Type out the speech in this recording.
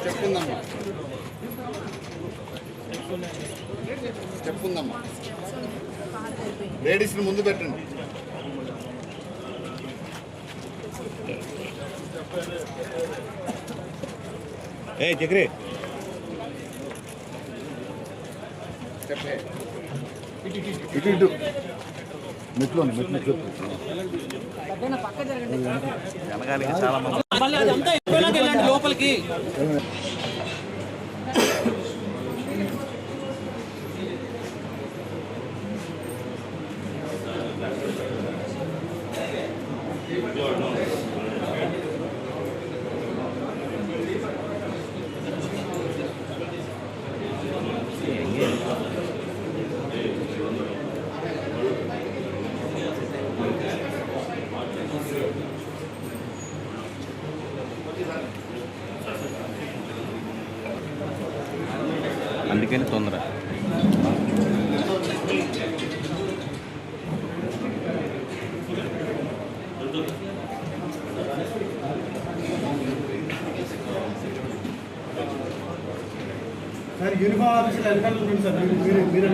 Step ఉందమ్మా step ఉందమ్మా లేడీస్ని ముందు పెట్టండి. ఏ చక్రి స్టెప్ ఏ. ఇటు ఇటు. మెట్లు మెట్లు మెట్లు వెనకాలకి చాలా మంది మళ్ళీ అదంతా అయిపోయినాక వెళ్ళండి లోపలికి. అందుకని తొందర. సార్ యూనిఫామ్ ఆఫీసులు ఎంత సార్ మీరు మీరు